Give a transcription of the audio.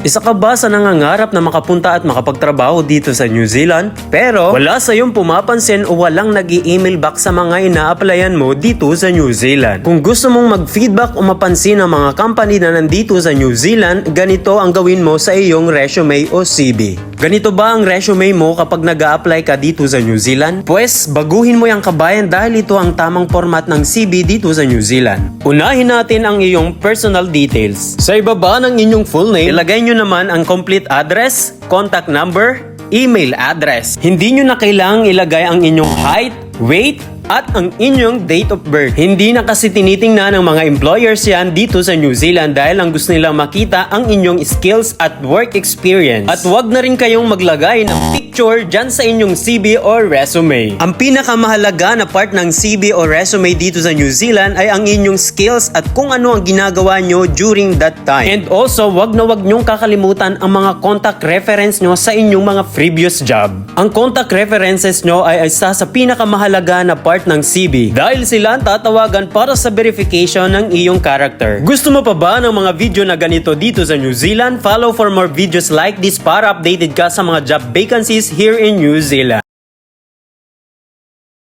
Isa ka ba sa nangangarap na makapunta at makapagtrabaho dito sa New Zealand? Pero wala sa iyong pumapansin o walang nag email back sa mga ina-applyan mo dito sa New Zealand. Kung gusto mong mag-feedback o mapansin ang mga company na nandito sa New Zealand, ganito ang gawin mo sa iyong resume o CV. Ganito ba ang resume mo kapag nag apply ka dito sa New Zealand? Pwes, baguhin mo yung kabayan dahil ito ang tamang format ng CV dito sa New Zealand. Unahin natin ang iyong personal details. Sa ibaba ng inyong full name, ilagay nyo naman ang complete address, contact number, email address. Hindi nyo na kailangang ilagay ang inyong height, weight, at ang inyong date of birth. Hindi na kasi tinitingnan ng mga employers yan dito sa New Zealand dahil ang gusto nilang makita ang inyong skills at work experience. At wag na rin kayong maglagay ng picture dyan sa inyong CV or resume. Ang pinakamahalaga na part ng CV o resume dito sa New Zealand ay ang inyong skills at kung ano ang ginagawa nyo during that time. And also, wag na wag nyong kakalimutan ang mga contact reference nyo sa inyong mga previous job. Ang contact references nyo ay isa sa pinakamahalaga na part ng CV dahil sila ang tatawagan para sa verification ng iyong character. Gusto mo pa ba ng mga video na ganito dito sa New Zealand? Follow for more videos like this para updated ka sa mga job vacancies here in New Zealand.